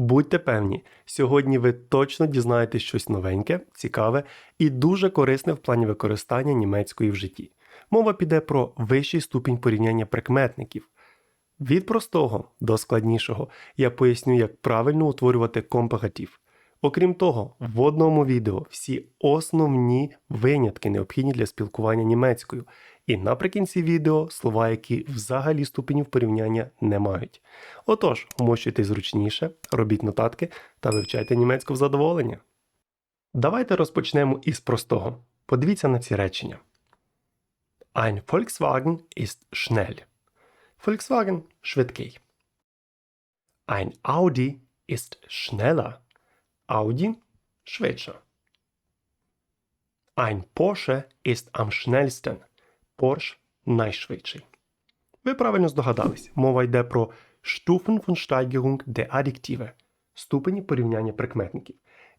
Будьте певні, сьогодні ви точно дізнаєтесь щось новеньке, цікаве і дуже корисне в плані використання німецької в житті. Мова піде про вищий ступінь порівняння прикметників. Від простого до складнішого я поясню, як правильно утворювати компаратив. Окрім того, в одному відео всі основні винятки необхідні для спілкування німецькою, і наприкінці відео слова, які взагалі ступенів порівняння не мають. Отож, вмощуйтесь зручніше, робіть нотатки та вивчайте німецьку в задоволення. Давайте розпочнемо із простого. Подивіться на ці речення. Ein Volkswagen ist schnell. Volkswagen швидкий. Ein Audi ist schneller. Audi швидше. Ein Porsche ist am schnellsten. Porsche найшвидший. Ви правильно здогадались. Мова йде про Stufen von Steigerung der Adjektive – ступені порівняння прикметників.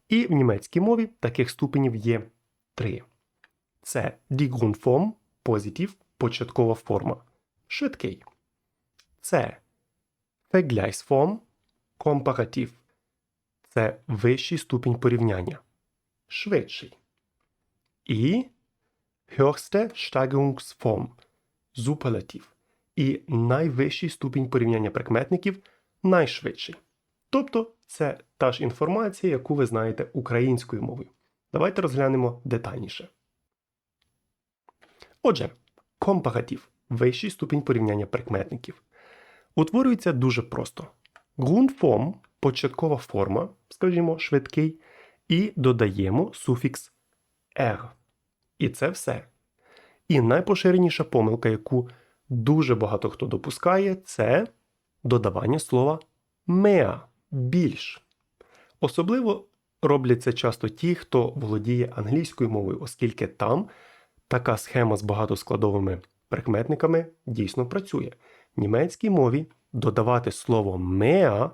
І в німецькій мові таких ступенів є три. Це die Grundform – позитив, початкова форма. Швидкий. Це Vergleichsform – компаратив. Це вищий ступінь порівняння. Швидший. І höchste Steigerungsform – суперлатив. І найвищий ступінь порівняння прикметників найшвидший. Тобто це та ж інформація, яку ви знаєте українською мовою. Давайте розглянемо детальніше. Отже, компаратив вищий ступінь порівняння прикметників. Утворюється дуже просто. Grundform – початкова форма, скажімо, швидкий, і додаємо суфікс er. І це все. І найпоширеніша помилка, яку дуже багато хто допускає, це додавання слова mehr – більш. Особливо роблять це часто ті, хто володіє англійською мовою, оскільки там така схема з багатоскладовими прикметниками дійсно працює. В німецькій мові додавати слово mehr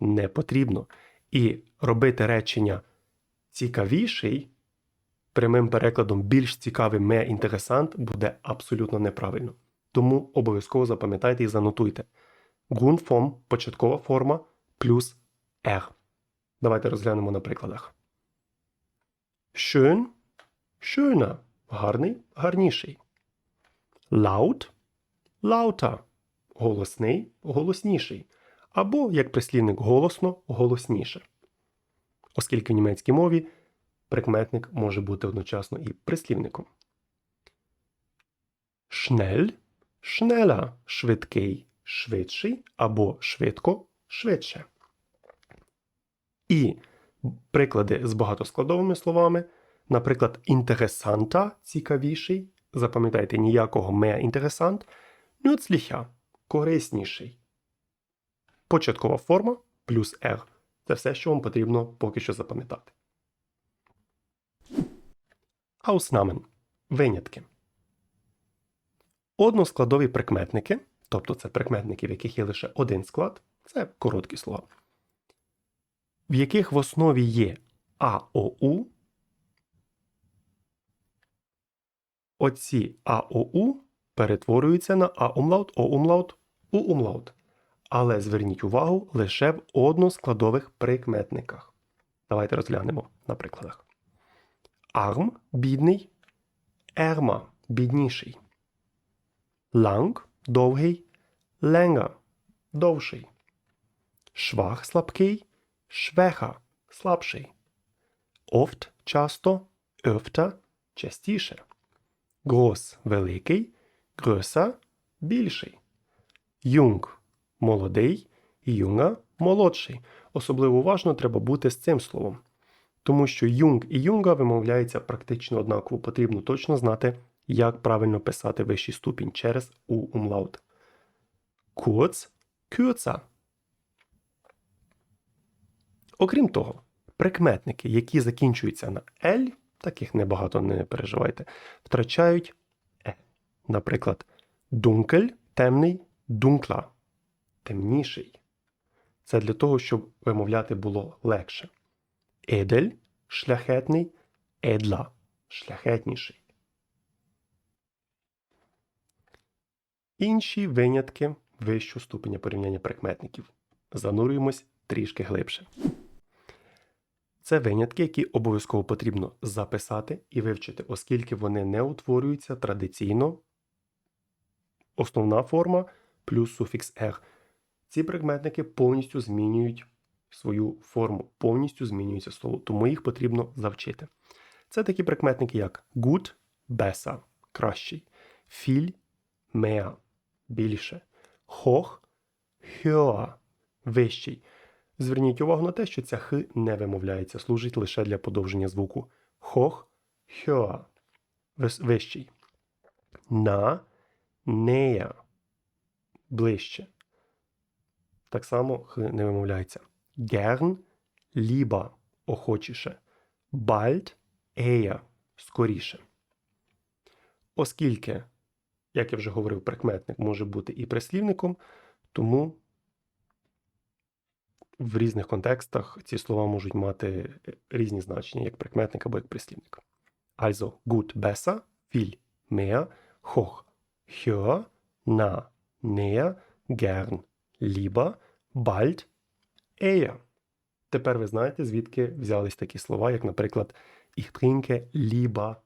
не потрібно. І робити речення цікавіший прямим перекладом більш цікавий ме інтересант буде абсолютно неправильно. Тому обов'язково запам'ятайте і занотуйте. Grundform – початкова форма плюс R. Давайте розглянемо на прикладах. Schön – schöner – гарний, гарніший. Laut – lauter – голосний, голосніший. Або, як прислівник голосно, голосніше. Оскільки в німецькій мові прикметник може бути одночасно і прислівником. Schnell – schneller – швидкий, швидший або швидко, швидше. І приклади з багатоскладовими словами, наприклад, інтересанта цікавіший. Запам'ятайте ніякого mehr інтересант, nützlicher – корисніший. Початкова форма плюс R – це все, що вам потрібно поки що запам'ятати. Ausnahmen – винятки. Односкладові прикметники, тобто це прикметники, в яких є лише один склад, це короткі слова, в яких в основі є АОУ. Оці АОУ перетворюються на А-умлаут, О-умлаут, Але зверніть увагу лише в односкладових прикметниках. Давайте розглянемо на прикладах. Арм бідний, ерма бідніший. Ланг довгий, ленга довший. Швах слабкий, швеха слабший. Офт часто, öfter частіше. Грос великий, гроса більший. Юнг молодий, юнга молодший. Особливо уважно треба бути з цим словом. Тому що юнг і юнга вимовляються практично однаково. Потрібно точно знати, як правильно писати вищий ступінь через у умлаут. Курц кюрца. Окрім того, прикметники, які закінчуються на «л», таких небагато не переживайте, втрачають е. Наприклад, дункель темний, дункла темніший. Це для того, щоб вимовляти було легше. Едель шляхетний, едла шляхетніший. Інші винятки вищого ступеня порівняння прикметників. Занурюємось трішки глибше. Це винятки, які обов'язково потрібно записати і вивчити, оскільки вони не утворюються традиційно. Основна форма плюс суфікс «ер». Ці прикметники повністю змінюють свою форму, повністю змінюється слово, тому їх потрібно завчити. Це такі прикметники, як gut, besser – кращий, viel, mehr – більше, hoch, höher – вищий. Зверніть увагу на те, що ця х не вимовляється, служить лише для подовження звуку. Höher – вис- вищий. На, näher – ближче. Так само х не вимовляється. Gern, lieber – охочіше. Bald, eher – скоріше. Оскільки, як я вже говорив, прикметник може бути і прислівником, тому в різних контекстах ці слова можуть мати е, різні значення, як прикметник або як прислівник. Also gut, besser, viel, mehr, hoch, höher, nah, näher, gern, lieber, bald, eher. Тепер ви знаєте, звідки взялись такі слова, як, наприклад, ich trinke lieber.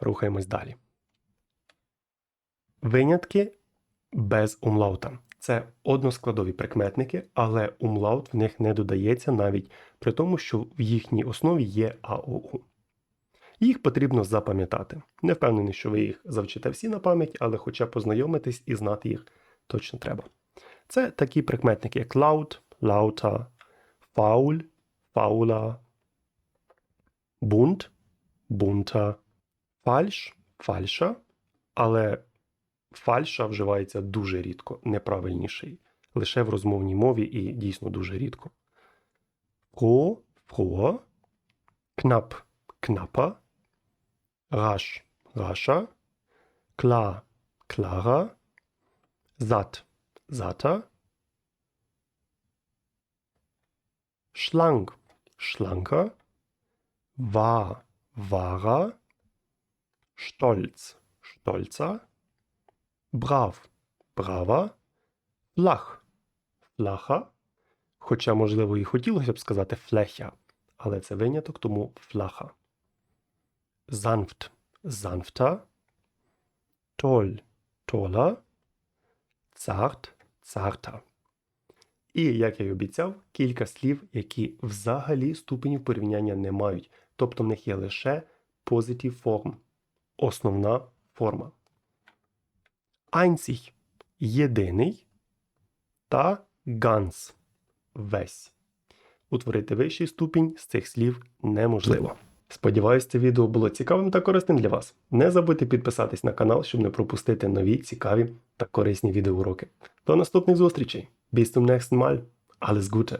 Рухаємось далі. Винятки без умлаута. Це односкладові прикметники, але умлаут в них не додається навіть при тому, що в їхній основі є АОУ. Їх потрібно запам'ятати. Не впевнений, що ви їх завчите всі на пам'ять, але хоча познайомитись і знати їх точно треба. Це такі прикметники, як laut, lauter, faul, fauler, bunt, bunter, falsch, falscher, але фальша вживається дуже рідко, неправильніший, лише в розмовній мові і дійсно дуже рідко. Froh, froher, knapp, knapper, rasch, rascher, klar, klarer, satt, satter, schlank, schlanker, wahr, wahrer, stolz, stolzer, брав, брава, флах, флаха. Хоча, можливо, і хотілося б сказати флехя, але це виняток, тому флаха. Занфт, занфта, толь, тола, царт, царта. І, як я й обіцяв, кілька слів, які взагалі ступенів порівняння не мають, тобто в них є лише позитив форм, основна форма. Einzig – єдиний та ganz – весь. Утворити вищий ступінь з цих слів неможливо. Сподіваюсь, це відео було цікавим та корисним для вас. Не забудьте підписатись на канал, щоб не пропустити нові, цікаві та корисні відеоуроки. До наступних зустрічей! Bis zum nächsten Mal. Alles Gute!